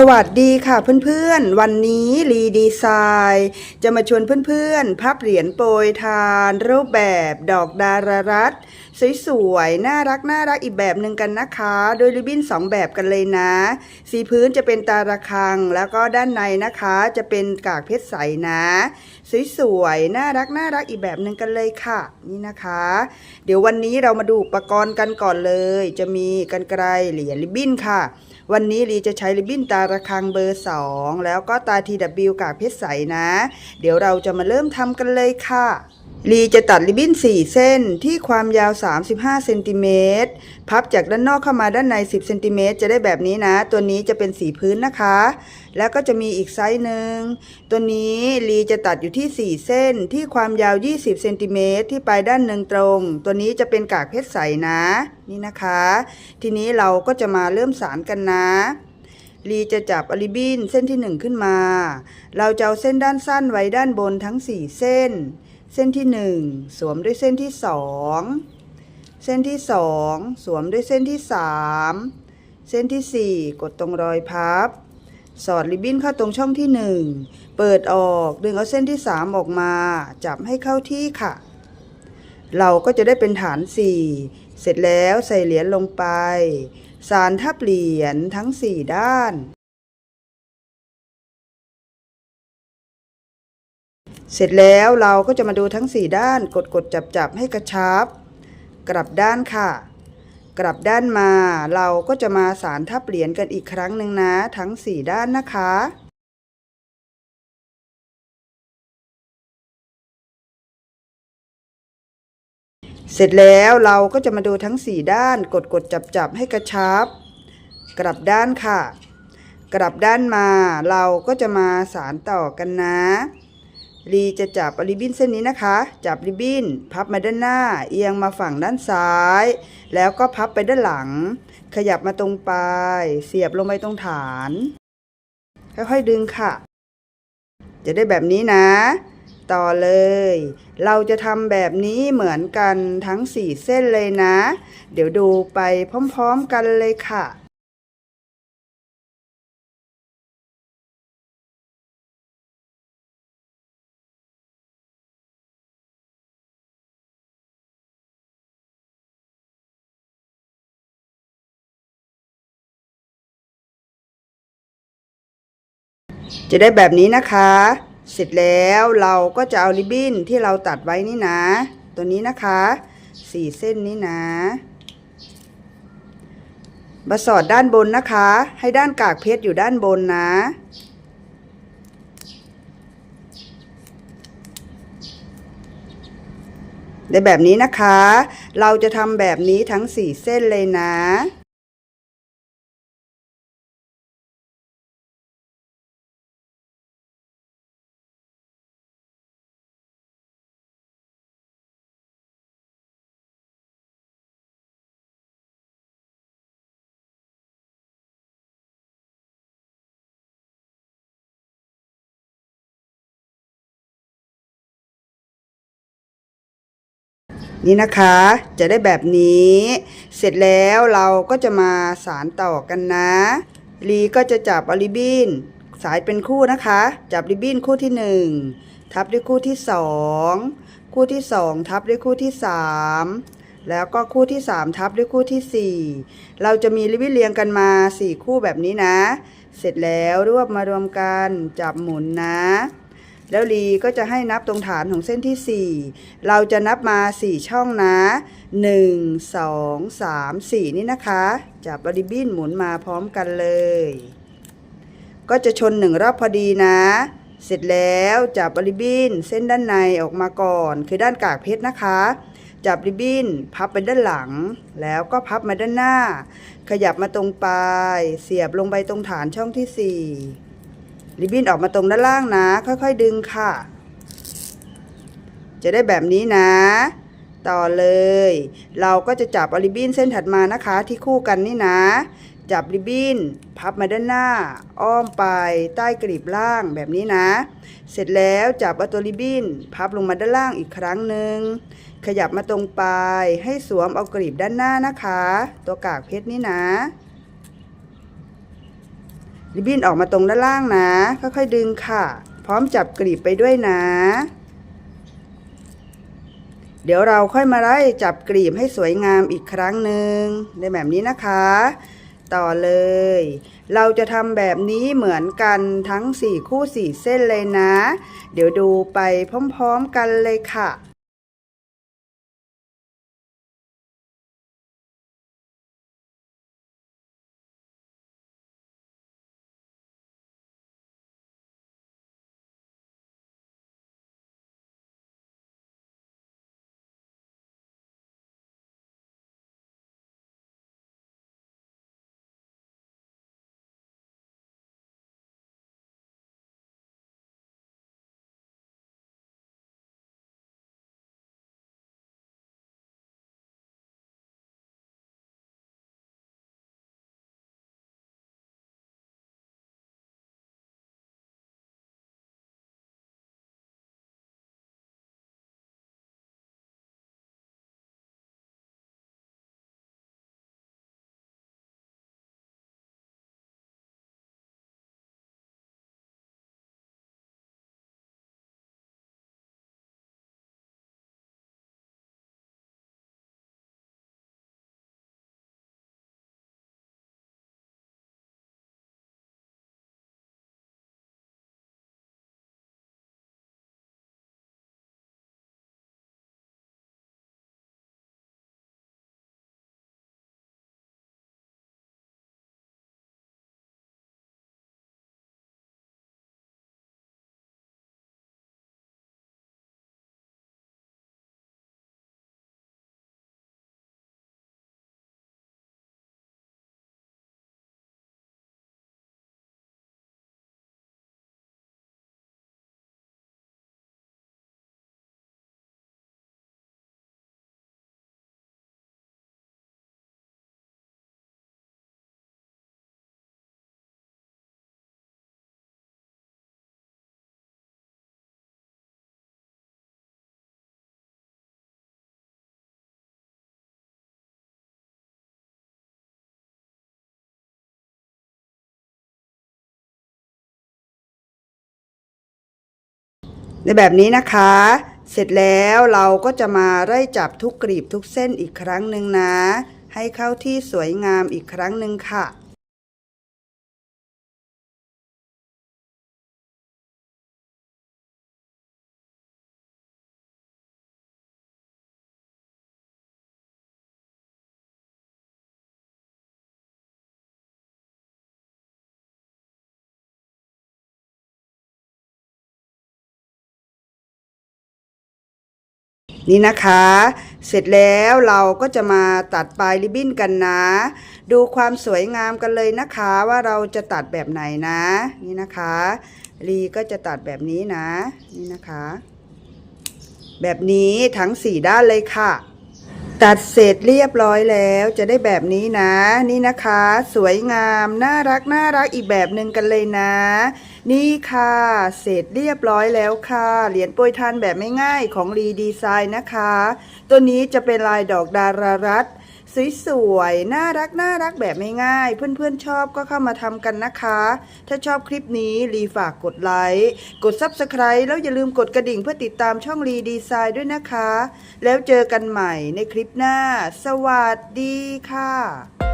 สวัสดีค่ะเพื่อนๆ วันนี้รีดีไซน์จะมาชวนเพื่อนๆ พับเหรียญโปรยทาน รูปแบบดอกดารารัตสวยๆ น่ารักน่ารักอีกแบบหนึ่งกันนะคะ โดยริบบิ้นสองแบบกันเลยนะ สีพื้นจะเป็นตาระคัง แล้วก็ด้านในนะคะจะเป็นกากเพชรใสนะสวยๆ น่ารักน่ารักอีกแบบหนึ่งกันเลยค่ะ นี่นะคะ เดี๋ยววันนี้เรามาดูอุปกรณ์กันก่อนเลย จะมีกันไกรเหรียญริบบิ้นค่ะ วันนี้ลีจะใช้ริบบิ้นตาระคังเบอร์ 2 แล้วก็ตาทีดบิลกากเพชรใสนะ เดี๋ยวเราจะมาเริ่มทำกันเลยค่ะ ลีจะตัดริบบิ้น 4 เส้นที่ความยาว 35เซนติเมตรพับจากด้านนอกเข้ามาด้านใน 10เซนติเมตรจะได้แบบนี้นะ ตัวนี้จะเป็นสีพื้นนะคะ แล้วก็จะมีอีกไซส์หนึ่ง ตัวนี้ลีจะตัดอยู่ที่ 4 เส้นที่ความยาว 20เซนติเมตรที่ปลายด้านหนึ่งตรง ตัวนี้จะเป็นกากเพชรใสนะ นี่นะคะ ทีนี้เราก็จะมาเริ่มสารกันนะลีจะจับอลิบินเส้นที่ 1 ขึ้นมา เราจะเอาเส้นด้านสั้นไว้ด้านบนทั้ง 4 เส้น เส้นที่ 1 สวมด้วยเส้นที่ 2 เส้นที่ 2 สวมด้วยเส้นที่ 3 เส้นที่ 4 กดตรงรอยพับ สอดริบบิ้นเข้าตรงช่องที่ 1 เปิดออกดึงเอาเส้นที่ 3 ออกมา จับให้เข้าที่ค่ะ เราก็จะได้เป็นฐาน 4 เสร็จแล้วใส่เหรียญลงไป สารทับเหรียญทั้ง 4 ด้าน เสร็จแล้วเราก็จะมาดูทั้ง 4 ด้านกดกดจับจับให้กระชับ กลับด้านค่ะ กลับด้านมาเราก็จะมาสารทับเหรียญกันอีกครั้งหนึ่งนะ ทั้ง 4 ด้านนะคะเสร็จแล้วเราก็จะมาดูทั้ง 4 ด้านกดกดจับจับให้กระชับ กลับด้านค่ะ กลับด้านมาเราก็จะมาสารต่อกันนะ ลีจะจับริบบิ้นเส้นนี้นะคะ จับริบบิ้น พับมาด้านหน้า เอียงมาฝั่งด้านซ้าย แล้วก็พับไปด้านหลัง ขยับมาตรงปลายเสียบลงไปตรงฐาน ค่อยๆดึงค่ะ จะได้แบบนี้นะ ต่อเลย เราจะทำแบบนี้เหมือนกันทั้ง4เส้นเลยนะ เดี๋ยวดูไปพร้อมๆกันเลยค่ะ จะได้แบบนี้นะคะ เสร็จแล้วเราก็จะเอาริบบิ้นที่เราตัดไว้นี่นะ ตัวนี้นะคะสี่เส้นนี้นะมาสอดด้านบนนะคะ ให้ด้านกากเพชรอยู่ด้านบนนะได้แบบนี้นะคะ เราจะทำแบบนี้ทั้งสี่เส้นเลยนะ นี่นะคะจะได้แบบนี้ เสร็จแล้วเราก็จะมาสารต่อกันนะลีก็จะจับอลิบินสายเป็นคู่นะคะ จับริบบิ้นคู่ที่หนึ่งทับด้วยคู่ที่สองคู่ที่สองทับด้วยคู่ที่สามแล้วก็คู่ที่สามทับด้วยคู่ที่สี่เราจะมีริบบิ้นเรียงกันมาสี่คู่แบบนี้นะ เสร็จแล้วรวบมารวมกันจับหมุนนะ แล้วลีก็จะให้นับตรงฐานของเส้นที่ 4 เราจะนับมา 4 ช่องนะ 1 2 3 4 นี่นะคะ จับบริบินหมุนมาพร้อมกันเลย ก็จะชนหนึ่งรอบพอดีนะ เสร็จแล้วจับบริบินเส้นด้านในออกมาก่อน คือด้านกากเพชรนะคะ จับริบบิ้นพับไปด้านหลัง แล้วก็พับมาด้านหน้า ขยับมาตรงปลาย เสียบลงไปตรงฐานช่องที่ 4 ริบบิ้นออกมาตรงด้านล่างนะ ค่อยๆดึงค่ะ จะได้แบบนี้นะ ต่อเลย เราก็จะจับอาริบบิ้นเส้นถัดมานะคะที่คู่กันนี่นะ จับริบบิ้นพับมาด้านหน้า อ้อมไปใต้กลีบล่างแบบนี้นะ เสร็จแล้วจับเอาตัวริบบิ้นพับลงมาด้านล่างอีกครั้งหนึ่งขยับมาตรงปลายให้สวมเอากลีบด้านหน้านะคะ ตัวกากเพชรนี่นะ ริบบิ้นออกมาตรงด้านล่างนะ ค่อยๆดึงค่ะ พร้อมจับกลีบไปด้วยนะ เดี๋ยวเราค่อยมาไล่จับกลีบให้สวยงามอีกครั้งหนึ่งในแบบนี้นะคะ ต่อเลย เราจะทำแบบนี้เหมือนกันทั้ง 4 คู่ 4 เส้นเลยนะ เดี๋ยวดูไปพร้อมๆกันเลยค่ะ ในแบบนี้นะคะ เสร็จแล้วเราก็จะมาไล่จับทุกกรีบทุกเส้นอีกครั้งหนึ่งนะ ให้เข้าที่สวยงามอีกครั้งหนึ่งค่ะ นี่นะคะ เสร็จแล้วเราก็จะมาตัดปลายริบบิ้นกันนะ ดูความสวยงามกันเลยนะคะว่าเราจะตัดแบบไหนนะ นี่นะคะลีก็จะตัดแบบนี้นะ นี่นะคะ แบบนี้ทั้งสี่ด้านเลยค่ะ ตัดเสร็จเรียบร้อยแล้วจะได้แบบนี้นะ นี่นะคะ สวยงาม น่ารักน่ารักอีกแบบหนึ่งกันเลยนะ นี่ค่ะ เสร็จเรียบร้อยแล้วค่ะ เหรียญโปรยทานแบบไม่ง่ายของรีดีไซน์นะคะ ตัวนี้จะเป็นลายดอกดารารัตสวยๆ น่ารักน่ารักแบบไม่ง่ายเพื่อนๆชอบก็เข้ามาทำกันนะคะ ถ้าชอบคลิปนี้รีฝากกดไลค์ กด Subscribe แล้วอย่าลืมกดกระดิ่งเพื่อติดตามช่องรีดีไซน์ด้วยนะคะ แล้วเจอกันใหม่ในคลิปหน้า สวัสดีค่ะ